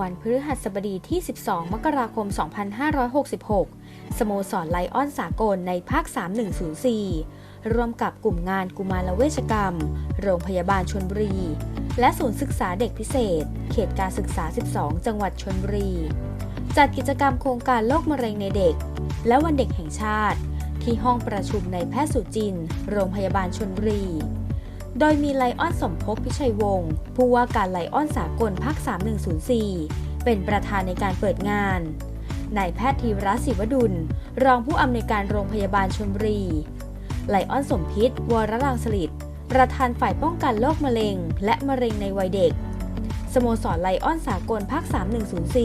วันพฤหัสบดีที่ 12 มกราคม 2566 สโมสรไลออนสากลในภาค 3104 ร่วมกับกลุ่มงานกุมารเวชกรรม โรงพยาบาลชนบุรี และศูนย์ศึกษาเด็กพิเศษ เขตการศึกษา 12 จังหวัดชนบุรี จัดกิจกรรมโครงการโรคมะเร็งในเด็ก และวันเด็กแห่งชาติ ที่ห้องประชุมในแพทย์สุจิน โรงพยาบาลชนบุรี โดยมีไลออนสมภพพิชัยวงศ์ผู้ว่าการไลออนสากลภาค 3104 เป็นประธานในการเปิดงานนายแพทย์ธีรศิวดุล รองผู้อำนวยการโรงพยาบาลชลบุรี ไลออนสมพิษวรรังสลิดประธานฝ่ายป้องกันโรคมะเร็ง และมะเร็งในวัยเด็ก สโมสรไลออนสากลภาค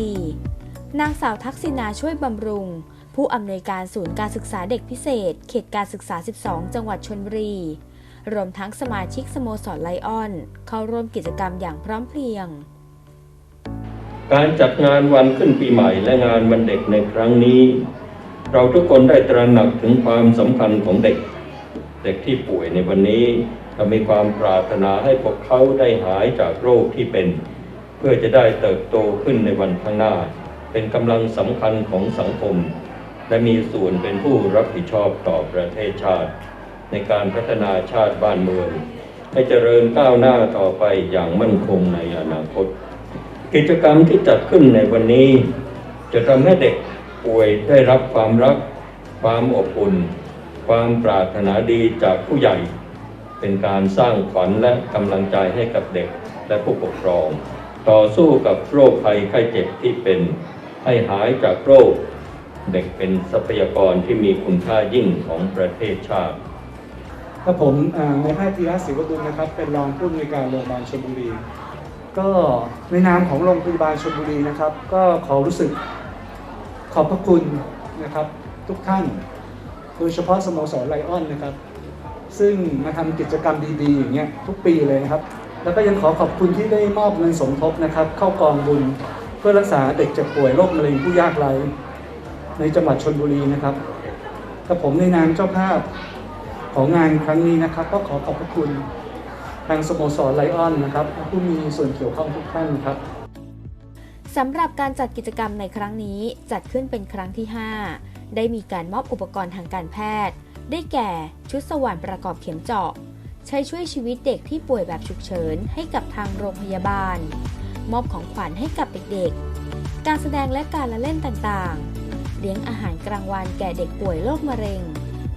3104 นางสาวทักษิณาช่วยบำรุง ผู้อำนวยการศูนย์การศึกษาเด็กพิเศษ เขตการศึกษา 12 จังหวัดชลบุรี รวมทั้งสมาชิกสโมสรไลออน เข้าร่วมกิจกรรมอย่างพร้อมเพรียง การจัดงานวันขึ้นปีใหม่และงานวันเด็กในครั้งนี้ เราทุกคนได้ตระหนักถึงความสำคัญของเด็ก เด็กที่ป่วยในวันนี้เรามีความปรารถนาให้พวกเขาได้หายจากโรคที่เป็น เพื่อจะได้เติบโตขึ้นในวันข้างหน้า เป็นกำลังสำคัญของสังคม และมีส่วนเป็นผู้รับผิดชอบต่อประเทศชาติ ในการพัฒนาชาติบ้านเมือง ให้เจริญก้าวหน้าต่อไปอย่างมั่นคงในอนาคต กิจกรรมที่จัดขึ้นในวันนี้ จะทำให้เด็กป่วยได้รับความรัก ความอบอุ่น ความปรารถนาดีจากผู้ใหญ่ เป็นการสร้างขวัญและกำลังใจให้กับเด็กและผู้ปกครอง ต่อสู้กับโรคภัยไข้เจ็บที่เป็น ให้หายจากโรคเด็กเป็นทรัพยากรที่มีคุณค่ายิ่งของประเทศชาติ ครับผมอ่านแพทย์ธีรศิวดุลนะครับ เป็นรองผู้อำนวยการโรงพยาบาลชลบุรี ก็ในนามของโรงพยาบาลชลบุรีนะครับ ก็ขอรู้สึกขอบพระคุณนะครับทุกท่าน โดยเฉพาะสโมสรไลออนนะครับ ซึ่งมาทำกิจกรรมดีๆ อย่างเงี้ยทุกปีเลยนะครับ แล้วก็ยังขอขอบคุณที่ได้มอบเงินสมทบนะครับ เข้ากองบุญเพื่อรักษาเด็กเจ็บป่วยโรคมะเร็งผู้ยากไร้ในจังหวัดชลบุรีนะครับกับผมในนามเจ้าภาพ ของงานครั้งนี้นะครับ ก็ขอขอบพระคุณทางสโมสรไลออนนะครับ ผู้มีส่วนเกี่ยวข้องทุกท่านครับสำหรับการจัดกิจกรรมในครั้งนี้จัดขึ้นเป็นครั้งที่ 5 ได้มีการมอบอุปกรณ์ทางการแพทย์ ได้แก่ชุดสว่านประกอบเข็มเจาะ ใช้ช่วยชีวิตเด็กที่ป่วยแบบฉุกเฉินให้กับทางโรงพยาบาล มอบของขวัญให้กับเด็กๆ การแสดงและการละเล่นต่างๆ เลี้ยงอาหารกลางวันแก่เด็กป่วยโรคมะเร็ง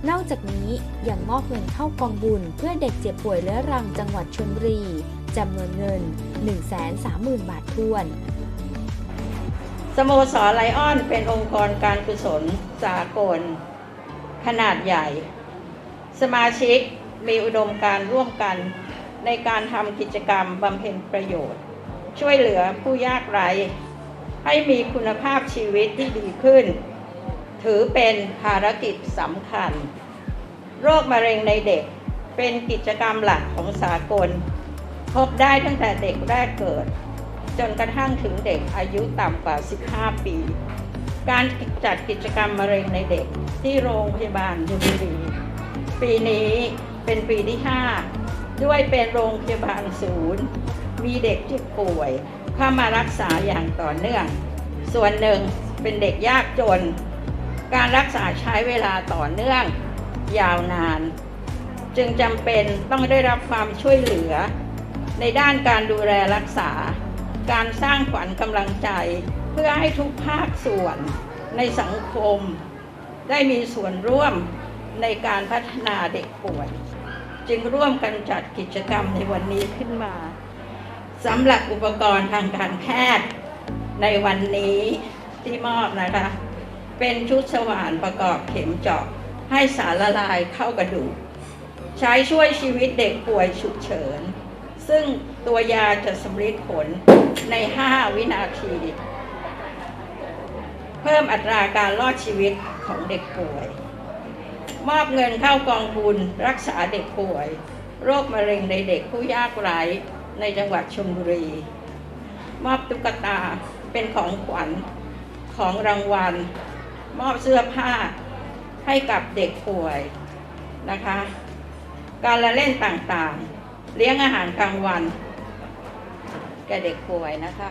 นอกจากนี้ยังมอบเงินเข้ากองบุญเพื่อเด็กเจ็บป่วยเรื้อรังจังหวัดชลบุรีจำนวนเงิน 130,000 บาทท้วน สโมสรไลออนเป็นองค์กรการกุศลสากล ขนาดใหญ่ สมาชิกมีอุดมการร่วมกันในการทำกิจกรรมบำเพ็ญประโยชน์ ช่วยเหลือผู้ยากไร้ให้มีคุณภาพชีวิตที่ดีขึ้น ถือเป็นภารกิจสำคัญ โรคมะเร็งในเด็กเป็นกิจกรรมหลักของสากล พบได้ตั้งแต่เด็กแรกเกิด จนกระทั่งถึงเด็กอายุต่ำกว่า 15 ปี การจัดกิจกรรมมะเร็งในเด็กที่โรงพยาบาลชลบุรีปีนี้เป็นปีที่ 5 ด้วยเป็นโรงพยาบาลศูนย์ มีเด็กเจ็บป่วยเข้ามารักษาอย่างต่อเนื่อง ส่วนหนึ่งเป็นเด็กยากจน การรักษาใช้เวลาต่อเนื่องยาวนาน จึงจำเป็นต้องได้รับความช่วยเหลือ ในด้านการดูแลรักษา การสร้างขวัญกำลังใจ เพื่อให้ทุกภาคส่วนในสังคม ได้มีส่วนร่วมในการพัฒนาเด็กป่วย จึงร่วมกันจัดกิจกรรมในวันนี้ขึ้นมาสำหรับอุปกรณ์ทางการแพทย์ในวันนี้ที่มอบนะคะ เป็นชุดสว่านประกอบเข็มเจาะให้สารละลายเข้ากระดูก ใช้ช่วยชีวิตเด็กป่วยฉุกเฉิน ซึ่งตัวยาจะสำลิดผลใน 5 วินาที เพิ่มอัตราการรอดชีวิตของเด็กป่วย มอบเงินเข้ากองบุญรักษาเด็กป่วย โรคมะเร็งในเด็กผู้ยากไร้ในจังหวัดชลบุรี มอบตุ๊กตาเป็นของขวัญของรางวัล มอบเสื้อผ้าให้กับเด็กป่วยนะคะ การละเล่นต่างๆ เลี้ยงอาหารกลางวัน แก่เด็กป่วยนะคะ